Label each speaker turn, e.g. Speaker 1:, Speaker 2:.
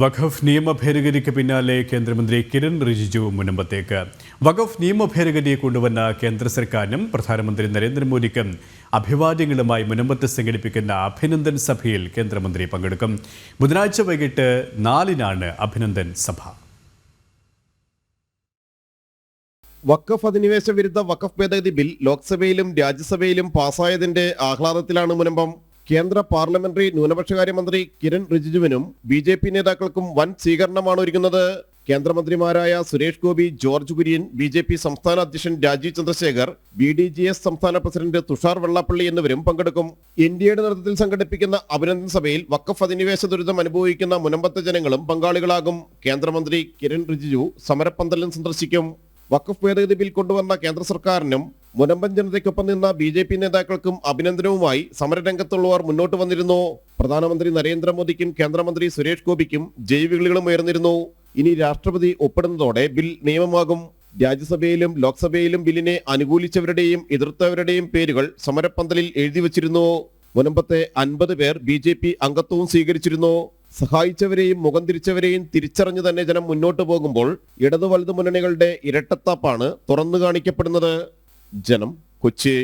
Speaker 1: വഖഫ് നിയമ ഭേദഗതിക്ക് പിന്നാലെ കേന്ദ്രമന്ത്രി കിരൺ റിജിജു മുനമ്പത്തേക്ക് വഖഫ് നിയമ ഭേദഗതി കൊണ്ടുവന്ന കേന്ദ്ര സർക്കാരിനും പ്രധാനമന്ത്രി നരേന്ദ്രമോദിക്കും അഭിവാദ്യങ്ങളുമായി മുനമ്പത്ത് സംഘടിപ്പിക്കുന്ന അഭിനന്ദൻ സഭയിൽ കേന്ദ്രമന്ത്രി പങ്കെടുക്കും ബുധനാഴ്ച വൈകിട്ട് നാലിനാണ് അഭിനന്ദൻ സഭ
Speaker 2: വഖഫ് അധിനിവേശ വിരുദ്ധ വഖഫ് ഭേദഗതി ബിൽ ലോക്സഭയിലും രാജ്യസഭയിലും പാസായതിന്റെ ആഹ്ലാദത്തിലാണ് മുനമ്പം കേന്ദ്ര പാർലമെന്ററി ന്യൂനപക്ഷകാര്യ മന്ത്രി കിരൺ റിജിജുവിനും ബി ജെ പി നേതാക്കൾക്കും വൻ സ്വീകരണമാണ് ഒരുങ്ങുന്നത് കേന്ദ്രമന്ത്രിമാരായ Suresh Gopi George Kurian B J P സംസ്ഥാന അധ്യക്ഷൻ Rajeev Chandrasekhar B D J S സംസ്ഥാന പ്രസിഡന്റ് തുഷാർ വെള്ളാപ്പള്ളി എന്നിവരും പങ്കെടുക്കും ഇന്ത്യയുടെ നേതൃത്വത്തിൽ സംഘടിപ്പിക്കുന്ന അഭിനന്ദൻ സഭയിൽ വക്കഫ് അധിനിവേശ ദുരിതം അനുഭവിക്കുന്ന മുനമ്പത്തെ ജനങ്ങളും പങ്കാളികളാകും കേന്ദ്രമന്ത്രി കിരൺ റിജിജു സമരപ്പന്തലും സന്ദർശിക്കും വഖഫ് ഭേദഗതി ബിൽ കൊണ്ടുവന്ന കേന്ദ്ര സർക്കാരിനും മുനമ്പൻ ജനതയ്ക്കൊപ്പം നിന്ന ബി ജെ പി നേതാക്കൾക്കും അഭിനന്ദനവുമായി സമരരംഗത്തുള്ളവർ മുന്നോട്ട് വന്നിരുന്നു പ്രധാനമന്ത്രി നരേന്ദ്രമോദിക്കും കേന്ദ്രമന്ത്രി സുരേഷ് ഗോപിക്കും ജൈവികളികളും ഉയർന്നിരുന്നു ഇനി രാഷ്ട്രപതി ഒപ്പിടുന്നതോടെ ബിൽ നിയമമാകും രാജ്യസഭയിലും ലോക്സഭയിലും ബില്ലിനെ അനുകൂലിച്ചവരുടെയും എതിർത്തവരുടെയും പേരുകൾ സമരപ്പന്തലിൽ എഴുതി വച്ചിരുന്നു മുനമ്പത്തെ അൻപത് പേർ ബി അംഗത്വവും സ്വീകരിച്ചിരുന്നു സഹായിച്ചവരെയും മുഖം തിരിച്ചവരെയും തിരിച്ചറിഞ്ഞു തന്നെ ജനം മുന്നോട്ട് പോകുമ്പോൾ ഇടതു വലതു മുന്നണികളുടെ ഇരട്ടത്താപ്പാണ് തുറന്നു കാണിക്കപ്പെടുന്നത് ജനം കൊച്ചി